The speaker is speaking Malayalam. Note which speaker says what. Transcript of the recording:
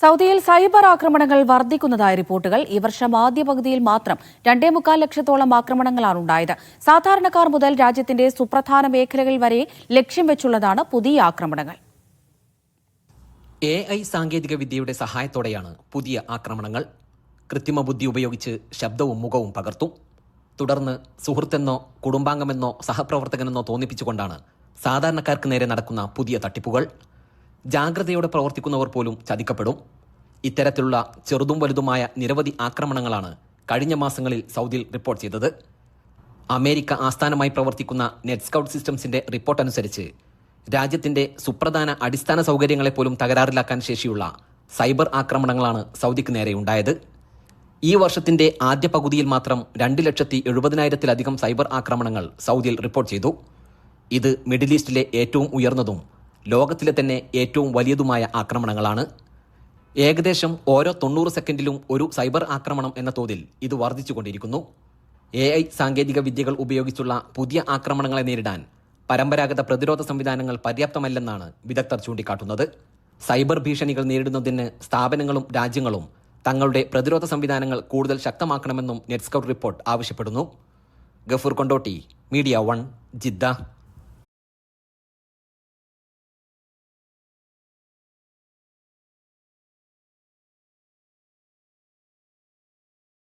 Speaker 1: സൗദിയിൽ സൈബർ ആക്രമണങ്ങൾ വർദ്ധിക്കുന്നതായ റിപ്പോർട്ടുകൾ ഈ വർഷം ആദ്യ പകുതിയിൽ മാത്രം രണ്ടേ മുക്കാൽ ലക്ഷത്തോളം ആക്രമണങ്ങളാണ് ഉണ്ടായത്. സാധാരണക്കാർ മുതൽ രാജ്യത്തിന്റെ സുപ്രധാന മേഖലകൾ വരെ ലക്ഷ്യം വെച്ചുള്ളതാണ് പുതിയ ആക്രമണങ്ങൾ.
Speaker 2: എ ഐ സാങ്കേതിക വിദ്യയുടെ സഹായത്തോടെയാണ് പുതിയ ആക്രമണങ്ങൾ. കൃത്രിമ ബുദ്ധി ഉപയോഗിച്ച് ശബ്ദവും മുഖവും പകർത്തും. തുടർന്ന് സുഹൃത്തെന്നോ കുടുംബാംഗമെന്നോ സഹപ്രവർത്തകനെന്നോ തോന്നിപ്പിച്ചുകൊണ്ടാണ് സാധാരണക്കാർക്ക് നേരെ നടക്കുന്ന പുതിയ തട്ടിപ്പുകൾ. ജാഗ്രതയോടെ പ്രവർത്തിക്കുന്നവർ പോലും ചതിക്കപ്പെടും. ഇത്തരത്തിലുള്ള ചെറുതും വലുതുമായ നിരവധി ആക്രമണങ്ങളാണ് കഴിഞ്ഞ മാസങ്ങളിൽ സൗദിയിൽ റിപ്പോർട്ട് ചെയ്തത്. അമേരിക്ക ആസ്ഥാനമായി പ്രവർത്തിക്കുന്ന നെറ്റ് സ്കൗട്ട് സിസ്റ്റംസിന്റെ റിപ്പോർട്ട് അനുസരിച്ച് രാജ്യത്തിന്റെ സുപ്രധാന അടിസ്ഥാന സൗകര്യങ്ങളെ പോലും തകരാറിലാക്കാൻ ശേഷിയുള്ള സൈബർ ആക്രമണങ്ങളാണ് സൗദിക്ക് നേരെ ഉണ്ടായത്. ഈ വർഷത്തിന്റെ ആദ്യ പകുതിയിൽ മാത്രം രണ്ട് ലക്ഷത്തി എഴുപതിനായിരത്തിലധികം സൈബർ ആക്രമണങ്ങൾ സൗദിയിൽ റിപ്പോർട്ട് ചെയ്തു. ഇത് മിഡിൽ ഈസ്റ്റിലെ ഏറ്റവും ഉയർന്നതും ലോകത്തിലെ തന്നെ ഏറ്റവും വലിയതുമായ ആക്രമണങ്ങളാണ്. ഏകദേശം ഓരോ തൊണ്ണൂറ് സെക്കൻഡിലും ഒരു സൈബർ ആക്രമണം എന്ന തോതിൽ ഇത് വർദ്ധിച്ചുകൊണ്ടിരിക്കുന്നു. എ ഐ സാങ്കേതിക വിദ്യകൾ ഉപയോഗിച്ചുള്ള പുതിയ ആക്രമണങ്ങളെ നേരിടാൻ പരമ്പരാഗത പ്രതിരോധ സംവിധാനങ്ങൾ പര്യാപ്തമല്ലെന്നാണ് വിദഗ്ധർ ചൂണ്ടിക്കാട്ടുന്നത്. സൈബർ ഭീഷണികൾ നേരിടുന്നതിന് സ്ഥാപനങ്ങളും രാജ്യങ്ങളും തങ്ങളുടെ പ്രതിരോധ സംവിധാനങ്ങൾ കൂടുതൽ ശക്തമാക്കണമെന്നും നെറ്റ്സ്കൗട്ട് റിപ്പോർട്ട് ആവശ്യപ്പെടുന്നു. Gafoor Kondotty Media One Jeddah.